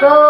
go.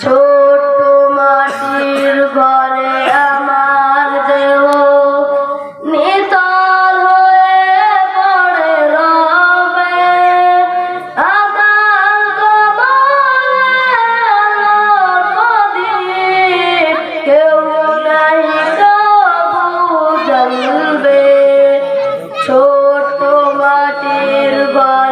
ছোট মাটির ঘরে আমার দেহ নিতল হয়ে পড়ে রবে। আদার কবরে কেউ নাই জানবে। ছোট মাটির ঘরে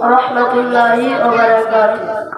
ورحمت اللہ وبرکاتہ